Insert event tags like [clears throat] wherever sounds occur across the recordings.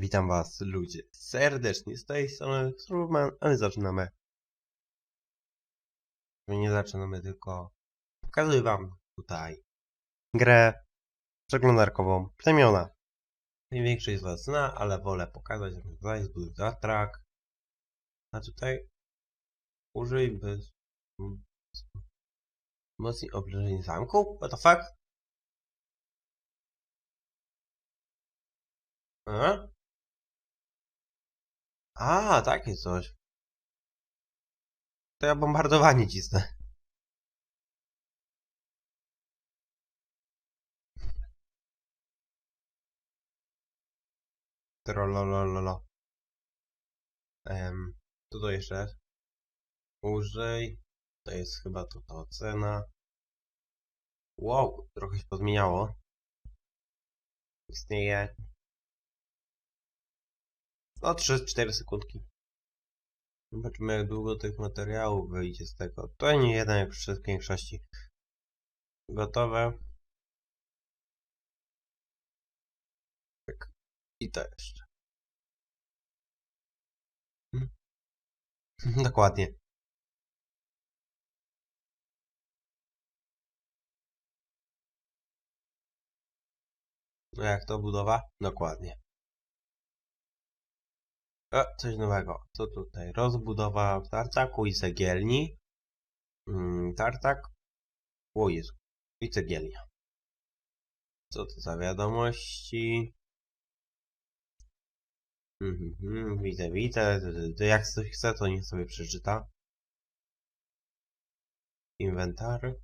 Witam was ludzie serdecznie z tej strony Strowman, a my zaczynamy. My nie zaczynamy tylko pokazuję wam tutaj grę przeglądarkową plemiona. Największość z was zna, ale wolę pokazać, że tutaj zbuduj track. A tutaj użyj bez oblężeń zamku? What the fuck? A, takie coś. To ja bombardowanie cisnę. Trololololo. Em, co to jeszcze jest? Użyj. To jest chyba to ta ocena. Wow, trochę się pozmieniało. Istnieje. No 3-4 sekundki. Zobaczymy jak długo tych materiałów wyjdzie z tego. To nie jeden jak w większości. Gotowe. Tak. I to jeszcze. Hmm. [laughs] Dokładnie. No jak to budowa? Dokładnie. A, coś nowego. Co tutaj? Rozbudowa w tartaku i cegielni. Mm, tartak. O Jezu. I cegielnia. Co to za wiadomości? Mhm, mhm, widzę, widzę. Jak ktoś chce, to niech sobie przeczyta. Inwentar.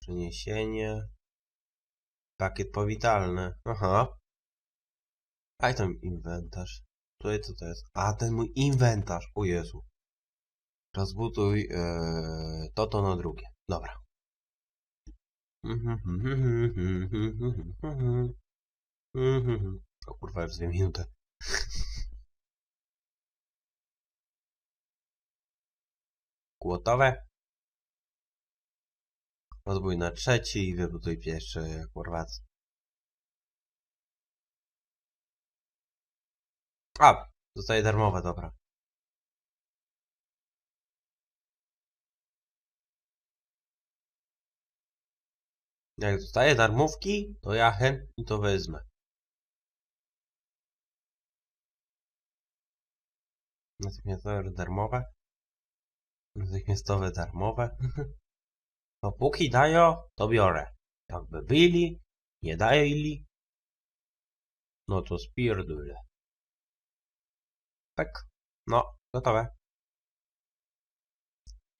Przeniesienie. Pakiet powitalny. Aha. Item inwentarz. Tutaj co to jest? A, ten mój inwentarz. O Jezu. Rozbuduj ee, to to na drugie. Dobra. O kurwa, już dwie minuty. Gotowe? Rozbój na trzeci i wybuduj pierwszy kurwa. A, zostaje darmowe, dobra. Jak dostaję darmówki, to ja chętnie to wezmę. Natychmiastowe darmowe. Natychmiastowe darmowe. [laughs] Dopóki dają, to biorę. Jakby byli, nie dali, no to spierdolę. Tak. No, gotowe.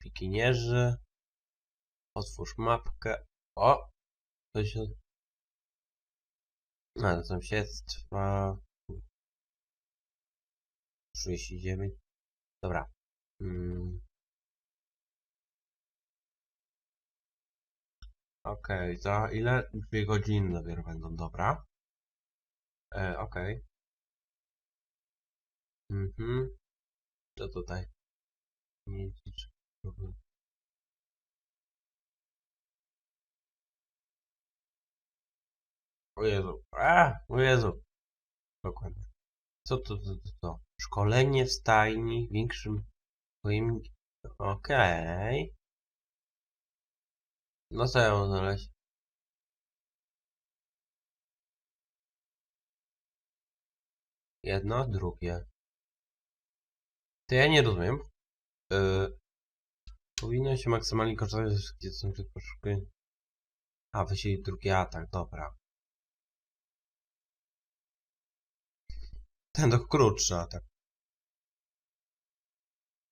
Pikinierzy. Otwórz mapkę. O! To się... A, to sąsiedztwa... 39. Dobra. Mm. Okej, za ile? Dwie godziny dopiero będą, dobra. E, okej. Mhm. Co tutaj? Mhm. O Jezu. A! O Jezu. Dokładnie. Co to, to, to, to? Szkolenie w stajni, większym pojemnikiem. Okej. No co ja mam znaleźć? Jedno, drugie. To ja nie rozumiem. Yy, powinno się maksymalnie korzystać ze wszystkich dostępnych poszukiwań. A, wysieli drugi atak, dobra. Ten to krótszy atak.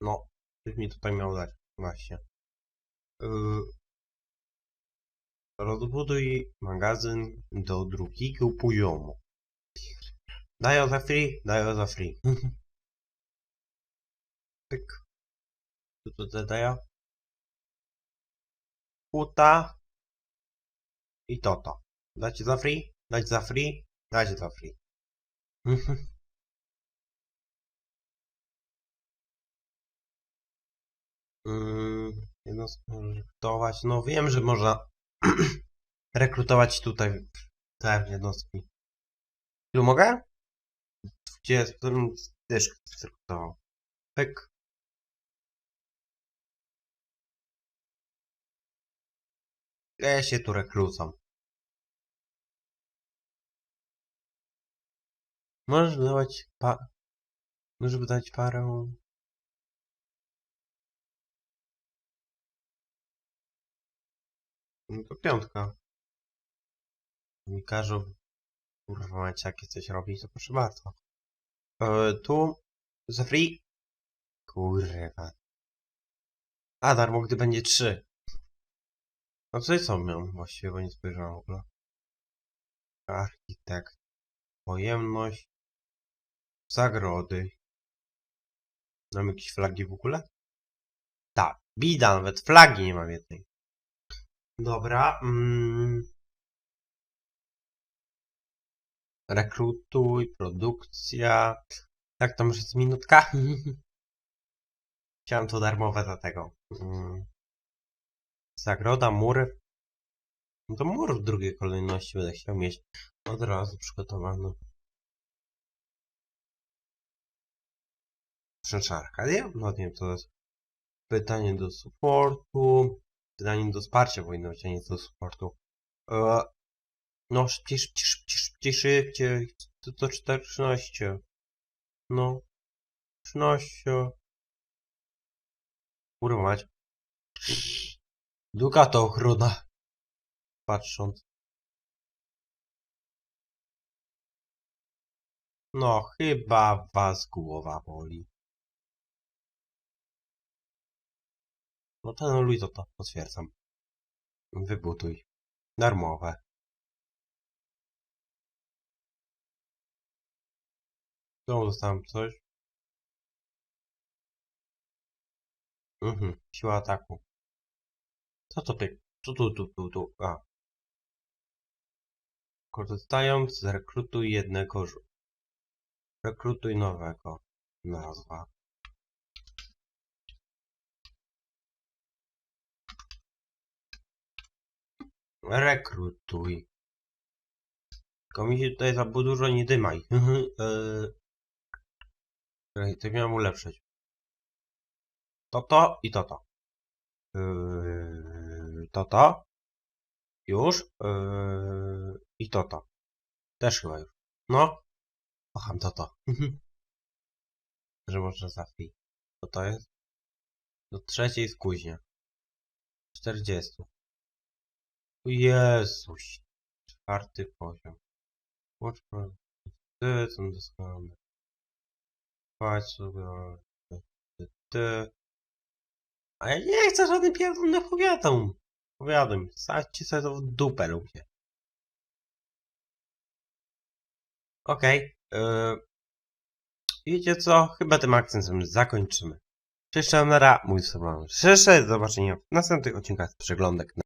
No, coś mi tutaj miał dać, właśnie. Yy, rozbuduj magazyn do drugiego poziomu. Daję za free, daję za free. [laughs] Pyk. Tu zadaję? Huta. I to to. Dacie za free? Dać za free? Dajcie za free. Yy, jednostki można rekrutować. No wiem, że można [clears throat] rekrutować tutaj te jednostki. Tu mogę? 20 dyszkę zrekrutował. Pyk. Ja się tu rekrucam. Możesz dawać pa... Możesz dać parę... No to piątka. Mi każą... Kurwa macie jakie coś robić, to proszę bardzo. E, tu... Za free? Kurwa. A, darmo gdy będzie trzy. No co co miał właściwie, bo nie spojrzałem w ogóle. Architekt. Pojemność. Zagrody. Mam jakieś flagi w ogóle? Tak. Bida, nawet flagi nie mam jednej. Dobra. Mm. Rekrutuj, produkcja. Tak, to może jest minutka? [laughs] Chciałem to darmowe za tego. Mm. Zagroda, mury. No to mur w drugiej kolejności będę chciał mieć od razu przygotowany. Przecież Arkadia? No nie wiem, to jest pytanie do supportu. Pytanie do wsparcia powinno być, a nie do supportu. E, no, szybciej, szybciej, szybciej, szybciej, szybciej. To, to 14. No. 13. Kurwa mać. Długa to ochrona. Patrząc. No, chyba was głowa boli. No ten luj to to, potwierdzam. Wybuduj. Darmowe. Znowu dostałem coś. Mhm, siła ataku. Co to ty? Co tu, tu, tu, tu? A. Korzystając, zrekrutuj jednego. żu- Rekrutuj nowego. Nazwa. Rekrutuj. Tylko mi się tutaj za dużo nie dymaj. Eee, [laughs] Czekaj, to miałem ulepszyć. To to i to to. Yy, to to. Już. Yy, I to to. Też chyba już. No. Kocham to to. [laughs] Że można za free. Co to jest? Do trzeciej skuźnia. 40. Jezuś. Czwarty poziom. For- Ty, są doskonałe. Patrz sobie. Ty. A ja nie chcę żadnych pierdolnych powiadom. Powiadam. Sadźcie sobie to w dupę lubię. Okej. Okay. Wiecie co? Chyba tym akcentem zakończymy. Cześć, Nara, mój sobie. Cześć, do zobaczenia w następnych odcinkach przeglądek.